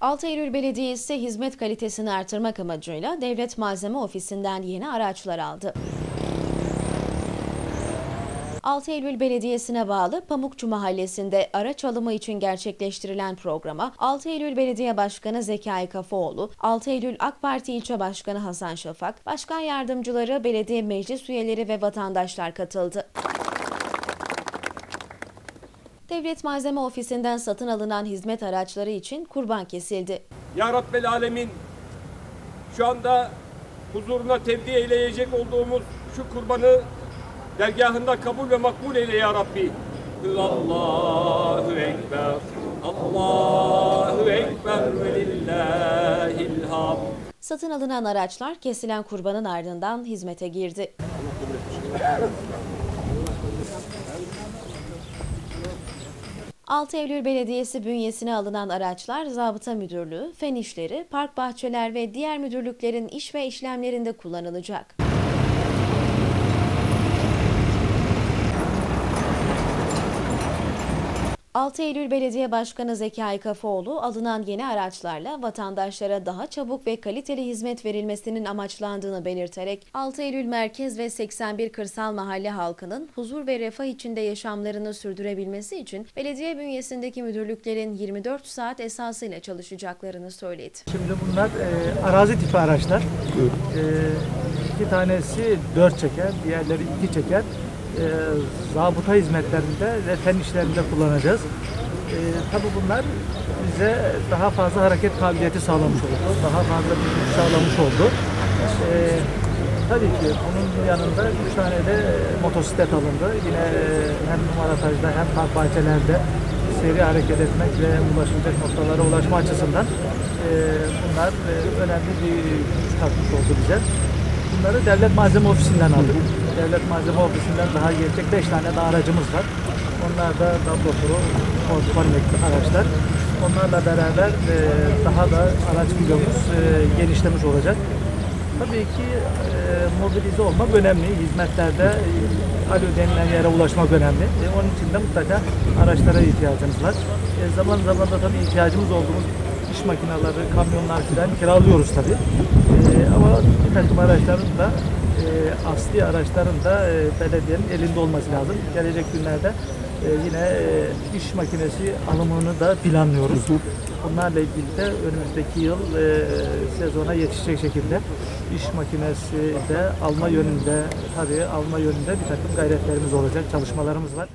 6 Eylül Belediyesi hizmet kalitesini artırmak amacıyla Devlet Malzeme Ofisi'nden yeni araçlar aldı. 6 Eylül Belediyesi'ne bağlı Pamukçu Mahallesi'nde araç alımı için gerçekleştirilen programa 6 Eylül Belediye Başkanı Zekai Kafaoğlu, 6 Eylül AK Parti İlçe Başkanı Hasan Şafak, Başkan Yardımcıları, belediye meclis üyeleri ve vatandaşlar katıldı. Devlet Malzeme Ofisi'nden satın alınan hizmet araçları için kurban kesildi. Ya Rabbel Alemin şu anda huzuruna tevdi eyleyecek olduğumuz şu kurbanı dergahında kabul ve makbul eyle ya Rabbi. Allahu Ekber, Allahu Ekber ve lillahil hamd. Satın alınan araçlar kesilen kurbanın ardından hizmete girdi. ...6 Eylül Belediyesi bünyesine alınan araçlar Zabıta Müdürlüğü, Fen İşleri, Park Bahçeler ve diğer müdürlüklerin iş ve işlemlerinde kullanılacak. 6 Eylül Belediye Başkanı Zekai Kafaoğlu alınan yeni araçlarla vatandaşlara daha çabuk ve kaliteli hizmet verilmesinin amaçlandığını belirterek 6 Eylül Merkez ve 81 Kırsal Mahalle halkının huzur ve refah içinde yaşamlarını sürdürebilmesi için belediye bünyesindeki müdürlüklerin 24 saat esasıyla çalışacaklarını söyledi. Şimdi bunlar e, arazi tipi araçlar. E, iki tanesi dört çeker, diğerleri iki çeker. E, zabıta hizmetlerinde ve fen işlerinde kullanacağız. E, tabii bunlar bize daha fazla hareket kabiliyeti sağlamış oldu. Daha fazla bir güç sağlamış oldu. E, tabii ki bunun yanında üç tane de motosiklet alındı. Yine hem numaratajda hem park bahçelerde seri hareket etmek ve ulaşılacak noktalara ulaşma açısından e, bunlar e, önemli bir güç katmış oldu bize. Bunları Devlet Malzeme Ofisi'nden aldık. Devlet Malzeme Ofisi'nden daha gelecek 5 tane daha aracımız var. Onlar da Pro, Ford Connect araçlar. Onlarla beraber e, daha da araç filomuz e, genişlemiş olacak. Tabii ki e, mobilize olmak önemli. Hizmetlerde e, alo denilen yere ulaşmak önemli. E, onun için de mutlaka araçlara ihtiyacımız var. E, zaman zaman da tabii ihtiyacımız olduğumuz iş makineleri, kamyonlar filan kiralıyoruz tabii. E, ama bir takım araçların da asli araçların da e, belediyenin elinde olması lazım. Gelecek günlerde e, yine e, iş makinesi alımını da planlıyoruz. Bunlarla ilgili de önümüzdeki yıl e, sezona yetişecek şekilde iş makinesi de alma yönünde tabii alma yönünde bir takım gayretlerimiz olacak, çalışmalarımız var.